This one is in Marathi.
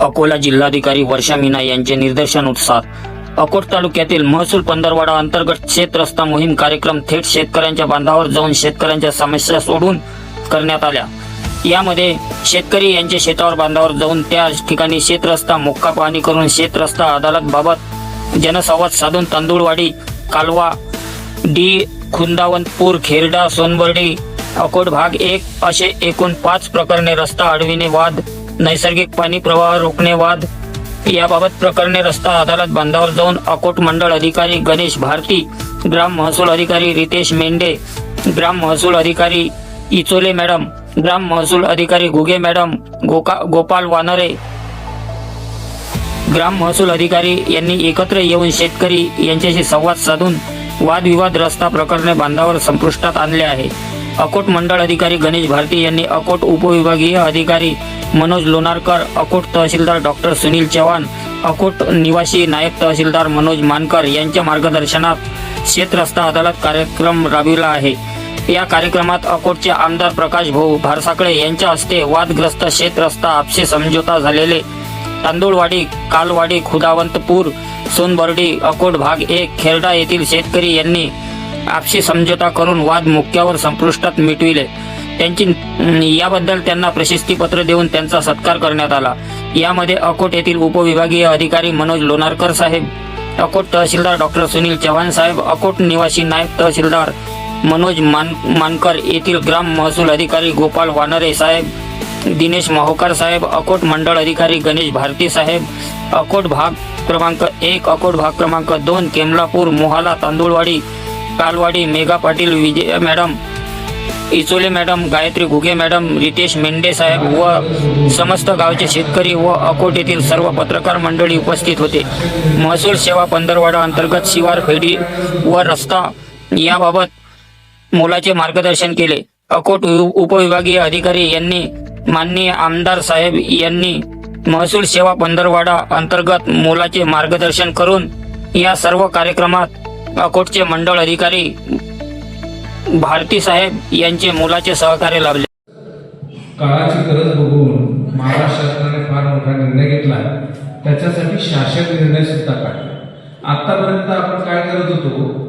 अकोला जिल्हाधिकारी वर्षा मीना यांचे निर्देशानुसार अकोट तालुक्यातील महसूल पंधरवाडा अंतर्गत शेत रस्ता मोहीम कार्यक्रम थेट शेतकऱ्यांच्या बांधावर जाऊन शेतकऱ्यांच्या समस्या सोडून करण्यात आल्या. यामध्ये शेतकरी यांच्या शेतावर बांधावर जाऊन त्या ठिकाणी शेतरस्ता मुक्का पाहणी करून शेतरस्ता अदालतबाबत अदालत बाबत जनसंवाद साधून तांदूळवाडी कालवा डी खुंदावंतपूर खेरडा सोनबर्डी अकोट भाग एक असे एकूण पाच प्रकरणे रस्ता अडविणे वाद नैसर्गिक पाणी प्रवाह रोखणे वाद याबाबत प्रकरणे रस्ता अदालत बांधावर जाऊन अकोट मंडळ अधिकारी गणेश भारती ग्राम महसूल अधिकारी रितेश मेंढे ग्राम महसूल अधिकारी इचोले मॅडम ग्राम महसूल अधिकारी घुगे मॅडम गोका गोपाल वानरे ग्राम महसूल अधिकारी यांनी एकत्र येऊन शेतकरी यांच्याशी संवाद साधून वादविवाद रस्ता प्रकरणे बांधावर संपुष्टात आणले आहे. अकोट मंडळ अधिकारी गणेश भारती यांनी अकोट उपविभागीय अधिकारी मनोज लोणारकर अकोट तहसीलदार डॉक्टर सुनील चव्हाण अकोट निवासी नायब तहसीलदार मनोज मानकर यांच्या मार्गदर्शनात शेत रस्ता अदालत कार्यक्रम राबविला आहे. या कार्यक्रमात अकोटचे आमदार प्रकाश भाऊ भारसाकळे यांच्या हस्ते वादग्रस्त शेत रस्ता आपसे समझोता झालेले तांदूळवाडी कालवाडी खुदावंतपूर सोनबर्डी अकोट भाग एक खेरडा येथील शेतकरी यांनी आपसी समझोता करून वाद मुक्यावर संपुष्टात मिटविले. त्यांची याबद्दल त्यांना प्रशस्तीपत्र देऊन त्यांचा सत्कार करण्यात आला. यामध्ये अकोट येथील उपविभागीय अधिकारी मनोज लोणारकर साहेब अकोट तहसीलदार डॉक्टर सुनील चव्हाण साहेब अकोट निवासी नायब तहसीलदार मनोज मान मानकर येथील ग्राम महसूल अधिकारी गोपाल वानरे साहेब दिनेश माहोकर साहेब अकोट मंडळ अधिकारी गणेश भारती साहेब अकोट भाग क्रमांक एक अकोट भाग क्रमांक दोन Kemlapur Mohala Tandulwadi Kalwadi Megha Patil Vijay madam Ichole madam Gayatri Ghuge madam Ritesh Mendhe साहेब व समस्त गावचे शेतकरी व अकोट येथील सर्व पत्रकार मंडळी उपस्थित होते. महसूल सेवा पंधरवाडा अंतर्गत शिवार फेडी व रस्ता याबाबत मोलाचे मार्गदर्शन केले. अकोट उपविभागीय अधिकारी यांनी माननीय आमदार साहेब यांनी महसूल सेवा पंधरवाडा अंतर्गत मोलाचे मार्गदर्शन करून या सर्व कार्यक्रमात अकोटचे मंडळ अधिकारी भारती साहेब यांचे मुलाचे सहकार्य लाभले. काळाची गरज बघून महाराष्ट्र शासनाने फार मोठा निर्णय घेतला. त्याच्यासाठी शासक निर्णय सुद्धा काढला. आतापर्यंत आपण काय करत होतो?